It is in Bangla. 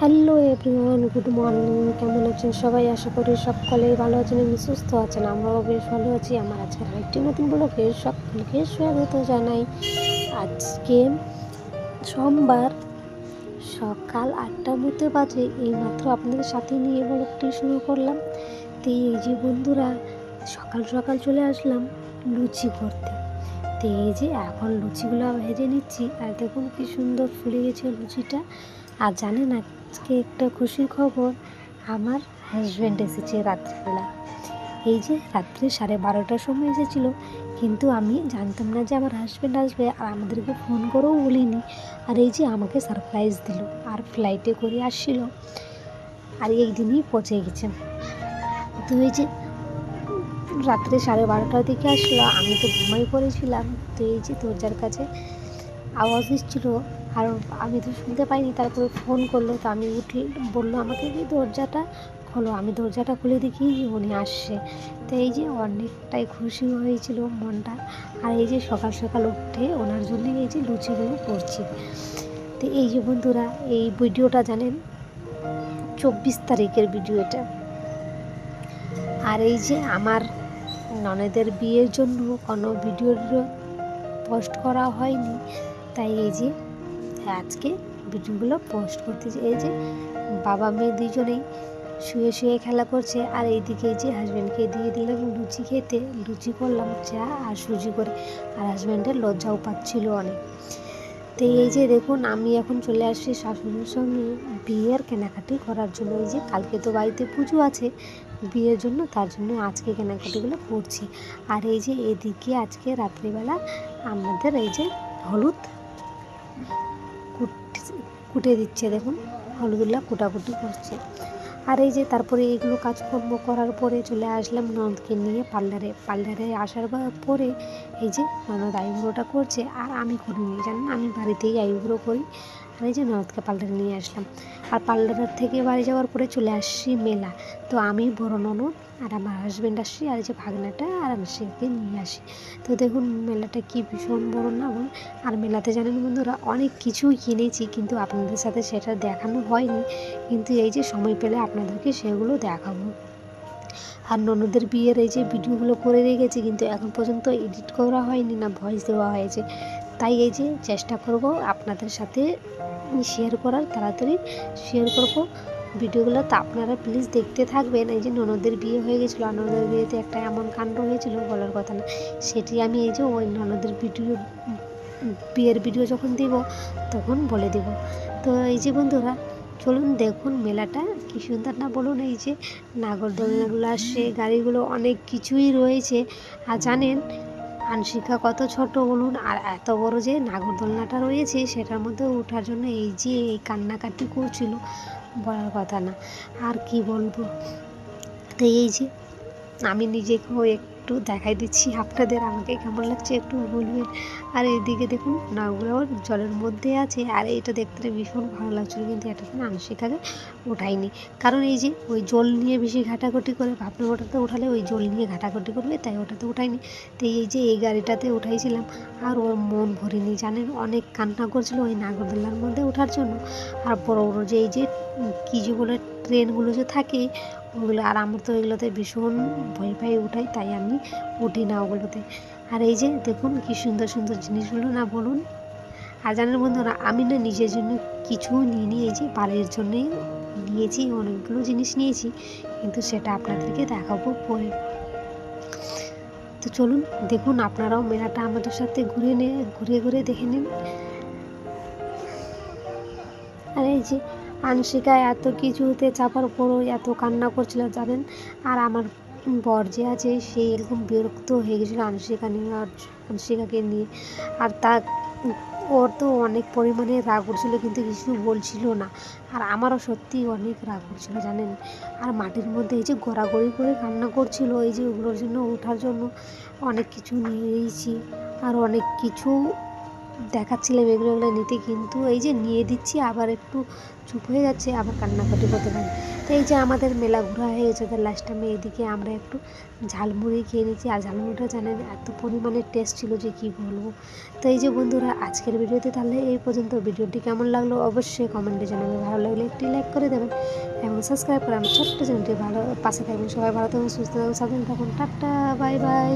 Hello everyone, good morning. কেমন আছেন সবাই? আশা করি সকলেই ভালো আছেন এবং সুস্থ আছেন। আমরাও বেশ ভালো আছি। আমার আজকে আরেকটি নতুন ব্লগে সকলকে স্বাগত জানাই। আজকে সোমবার সকাল আটটার মধ্যে বাজে। এইমাত্র আপনাদের সাথে নিয়ে ব্লগটি শুরু করলাম। তো এই যে বন্ধুরা, সকাল সকাল চলে আসলাম লুচি করতে। তো এই যে এখন লুচিগুলো ভেজে নিচ্ছি। আর দেখুন কি সুন্দর ফুলে গেছে লুচিটা। আর জানেন আজকে একটা খুশির খবর, আমার হাজব্যান্ড এসেছে রাত্রিবেলা। এই যে রাত্রে সাড়ে বারোটার সময় এসেছিল, কিন্তু আমি জানতাম না যে আমার হাজব্যান্ড আসবে আর আমাদেরকে ফোন করেও বলিনি। আর এই যে আমাকে সারপ্রাইজ দিল আর ফ্লাইটে করে আসছিল। আর এই দিনই পচে গেছে। তো এই যে রাত্রে সাড়ে বারোটার দিকে আসলো, আমি তো ঘুমাই পড়েছিলাম। তো এই যে দরজার কাছে আওয়াজ দিচ্ছিল আর আমি তো শুনতে পাইনি, তারপরে ফোন করল, তো আমি উঠে বলল আমাকে কি দরজাটা খোলো? আমি দরজাটা খুলে দেখি উনি আসছে। তো এই যে অনেকটাই খুশি হয়েছিল মনটা। আর এই যে সকাল সকাল উঠে ওনার জন্য এই যে লুচিগুলো করছি। তো এই যে বন্ধুরা, এই ভিডিওটা জানেন, চব্বিশ তারিখের ভিডিও এটা। আর এই যে আমার ননদের বিয়ের জন্য কোনো ভিডিও পোস্ট করা হয়নি। তাই এই যে আজকে ভিডিওগুলো পোস্ট করতেছি এই যে বাবা মেয়ে দুজনেই শুয়ে শুয়ে খেলা করছে, আর এইদিকে এই যে হাজব্যান্ডকে দিয়ে দিলাম লুচি খেতে। লুচি করলাম চা আর সুজি করে, আর হাজব্যান্ডের লজ্জাও পাচ্ছিল অনেক। তো এই যে দেখুন, আমি এখন চলে আসছি শাশুড়ির সঙ্গে বিয়ের কেনাকাটি করার জন্য। এই যে কালকে তো বাড়িতে পুজো আছে, বিয়ের জন্য তার জন্য আজকে কেনাকাটিগুলো করছি। আর এই যে এদিকে আজকে রাত্রিবেলা আমাদের এই যে হলুদ কুট- দিচ্ছে দেখুন হলুদুল্লাহ কুটাকুটি করছে। আর এই যে তারপরে এইগুলো কাজকর্ম করার পরে চলে আসলাম ননদকে নিয়ে পার্লারে। পার্লারে আসার পরে এই যে ননদ আইব্রোটা করছে, আর আমি করিনি জানেন আমি বাড়িতেই আইব্রো করি। আর এই যে ননদকে পার্লারে নিয়ে আসলাম। আর পার্লারের থেকে বাড়ি যাওয়ার পরে চলে আসছি মেলা। তো আমি, বড় ননদ আর আমার হাজব্যান্ড আসছি আর যে ভাগনাটা আর আমি সেকে নিয়ে আসি। তো দেখুন মেলাটা কি ভীষণ বড় না? আর মেলাতে জানেন বন্ধুরা, অনেক কিছুই কিনেছি কিন্তু আপনাদের সাথে সেটা দেখানো হয়নি। কিন্তু এই যে সময় পেলে আপনাদেরকে সেগুলো দেখাবো। আর ননদের বিয়ের এই যে ভিডিওগুলো করে রেখেছি কিন্তু এখন পর্যন্ত এডিট করা হয়নি না ভয়েস দেওয়া হয়েছে। তাই এই যে চেষ্টা করব আপনাদের সাথে শেয়ার করার, তাড়াতাড়ি শেয়ার করব। ভিডিওগুলো তো আপনারা প্লিজ দেখতে থাকবেন। এই যে ননদের বিয়ে হয়ে গেছিল ননদের বিয়েতে একটা এমন কাণ্ড হয়েছিল, বলার কথা না। সেটি আমি এই যে ওই ননদের ভিডিও, বিয়ের ভিডিও যখন দিব, তখন বলে দেব। তো এই যে বন্ধুরা, চলুন দেখুন মেলাটা কি সুন্দর না বলুন, এই যে নাগরদোলনাগুলো আসছে, গাড়িগুলো অনেক কিছুই রয়েছে। আর জানেন আনশিকা কত ছোট বলুন, আর এত বড় যে নাগরদোলনাটা রয়েছে সেটার মধ্যে ওঠার জন্য এই যে এই কান্নাকাটি করছিল, বলার কথা না। আর কি বলব? তো এই যে আমি নিজেকেও একটু দেখাই দিচ্ছি আপনাদের, আমাকে কেমন লাগছে একটু বলবেন। আর এইদিকে দেখুন নাওগুলো জলের মধ্যে আছে, আর এটা দেখতে ভীষণ ভালো লাগছিল, কিন্তু এটা না আংশিকাকে উঠাইনি। কারণ এই যে ওই জল নিয়ে বেশি ঘাটাঘাটি করে ভাবনা ওটাতে উঠালে ওই জল নিয়ে ঘাটাঘাটি করবে, তাই ওটাতে উঠাইনি। তো এই যে এই গাড়িটাতে উঠাইছিলাম, আর ওর মন ভরিনি, জানেন? অনেক কান্না করছিল ওই নাগরদোলার মধ্যে ওঠার জন্য। আর বড় বড় যে এই যে কী যে বলে, ট্রেনগুলো যে থাকে ওগুলো আর আমার তো ওইগুলোতে ভীষণ ভয় পাই উঠাই তাই আমি উঠি না ওগুলোতে। আর এই যে দেখুন কি সুন্দর সুন্দর জিনিসগুলো না বলুন। আর জানেন বন্ধুরা, আমি না নিজের জন্য কিছু নিয়ে নিয়ে এই যে বাড়ির জন্যই নিয়েছি, অনেকগুলো জিনিস নিয়েছি, কিন্তু সেটা আপনাদেরকে দেখাবো পরে। তো চলুন, দেখুন আপনারাও মেলাটা আমাদের সাথে ঘুরে নে ঘুরে ঘুরে দেখে নিন। আর এই যে আনশিকা এত কিছুতে চাপার পরও এত কান্না করছিল, জানেন? আর আমার বর যে আছে, সে এরকম বিরক্ত হয়ে গেছিল আনশিকা নিয়ে আর আনশিকাকে নিয়ে। আর তা, ওর তো অনেক পরিমাণে রাগ উঠছিলো, কিন্তু কিছু বলছিল না। আর আমারও সত্যি অনেক রাগ উঠছিলো, জানেন? আর মাটির মধ্যে এই যে গড়াগড়ি করে কান্না করছিল, এই যে ওগুলোর জন্য ওঠার জন্য অনেক কিছু নিয়েছি। আর অনেক কিছু দেখাচ্ছিলাম এগুলো এগুলো নিতে, কিন্তু এই যে নিয়ে দিচ্ছি, আবার একটু চুপ হয়ে যাচ্ছে, আবার কান্নাকাটি করতে থাকে। তো এই যে আমাদের মেলা ঘোরা হয়ে গেছে তো লাস্ট টাইমে এইদিকে আমরা একটু ঝালমুড়ি খেয়ে নিয়েছি, আর ঝালমুড়িটা জানেন এত পরিমাণে টেস্ট ছিল যে কী বলব। তো এই যে বন্ধুরা, আজকের ভিডিওতে তাহলে এই পর্যন্ত। ভিডিওটি কেমন লাগল অবশ্যই কমেন্টে জানাবেন। ভালো লাগলে একটি লাইক করে দেবেন এবং সাবস্ক্রাইব করে আমার ছোট্ট চ্যানেলটি ভালো, পাশে থাকবেন। সবাই ভালো থাকুন, সুস্থ থাকুন, সাবধানে থাকুন। Tata bye bye